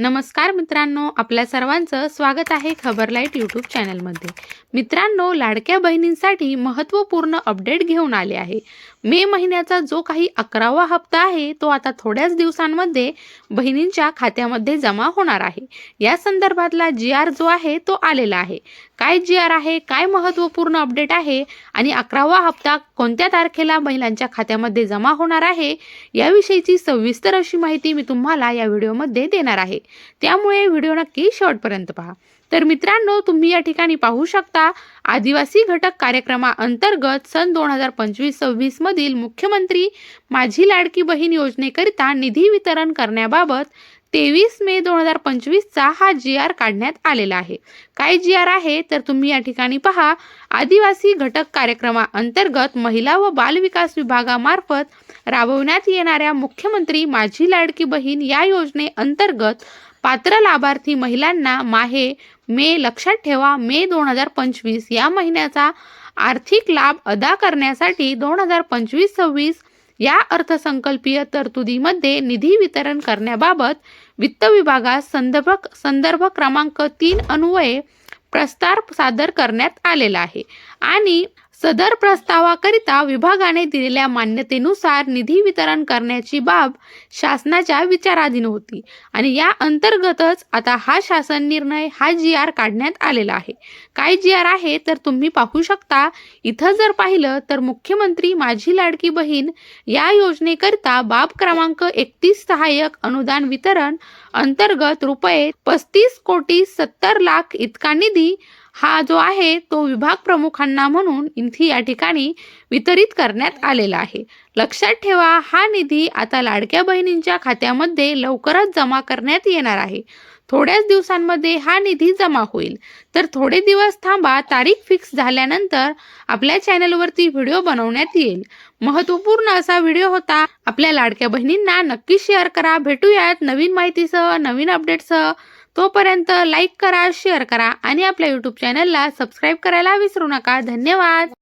नमस्कार मित्रांनो आपल्या सर्वांचं स्वागत आहे खबरलाईट यूट्यूब चॅनलमध्ये. मित्रांनो लाडक्या बहिणींसाठी महत्त्वपूर्ण अपडेट घेऊन आले आहे. मे महिन्याचा जो काही अकरावा हप्ता आहे तो आता थोड्याच दिवसांमध्ये बहिणींच्या खात्यामध्ये जमा होणार आहे. या संदर्भातला जी आर जो आहे तो आलेला आहे. काय जी आर आहे काय महत्त्वपूर्ण अपडेट आहे आणि अकरावा हप्ता कोणत्या तारखेला महिलांच्या खात्यामध्ये जमा होणार आहे याविषयीची सविस्तर अशी माहिती मी तुम्हाला या व्हिडिओमध्ये देणार आहे. त्यामुळे व्हिडिओ नक्की शेवटपर्यंत पहा. तर मित्रांनो तुम्ही या ठिकाणी पाहू शकता आदिवासी घटक कार्यक्रमाअंतर्गत सन दोन हजार पंचवीस सव्वीस मधील मुख्यमंत्री माझी लाडकी बहीण योजनेकरिता निधी वितरण करण्याबाबत तेवीस मे दोन हजार पंचवीसचा हा जी आर काढण्यात आलेला आहे. काय जी आर आहे? तर तुम्ही या ठिकाणी पहा. आदिवासी घटक कार्यक्रमाअंतर्गत महिला व बालविकास विभागामार्फत राबवण्यात येणाऱ्या मुख्यमंत्री माझी लाडकी बहीण या योजनेअंतर्गत पात्र लाभार्थी महिलांना माहे मे लक्षात ठेवा. मे दोन हजार पंचवीस या महिन्याचा आर्थिक लाभ अदा करण्यासाठी दोन हजार पंचवीस सव्वीस या अर्थसंकल्पीय तरतुदीमध्ये निधी वितरण करण्याबाबत वित्त विभागास संदर्भ संदर्भ क्रमांक तीन अन्वये प्रस्ताव सादर करण्यात आलेला आहे. आणि सदर प्रस्तावाकरिता विभागाने दिलेल्या मान्यतेनुसार निधी वितरण करण्याची बाब शासनाच्या विचाराधीन होती आणि या अंतर्गतच आता हा शासन निर्णय हा जी आर काढण्यात आलेला आहे. काय जी आर आहे तर तुम्ही पाहू शकता. इथं जर पाहिलं तर मुख्यमंत्री माझी लाडकी बहीण या योजनेकरिता बाब क्रमांक एकतीस सहाय्यक अनुदान वितरण अंतर्गत रुपये पस्तीस कोटी सत्तर लाख इतका निधी हा जो आहे तो विभाग प्रमुखांना म्हणून निधी या ठिकाणी वितरित करण्यात आलेला आहे. लक्षात ठेवा हा निधी आता लाडक्या बहिणींच्या खात्यामध्ये लवकरच जमा करण्यात येणार आहे. थोड्याच दिवसांमध्ये हा निधी जमा होईल. तर थोडे दिवस थांबा तारीख फिक्स झाल्यानंतर आपल्या चॅनलवरती व्हिडिओ बनवण्यात येईल. महत्त्वपूर्ण असा व्हिडिओ होता आपल्या लाडक्या बहिणींना नक्की शेअर करा. भेटूयात नवीन माहितीसह नवीन अपडेटसह तोपर्यंत लाईक करा शेअर करा आणि आपल्या यूट्यूब चॅनलला सबस्क्राईब करायला विसरू नका. धन्यवाद.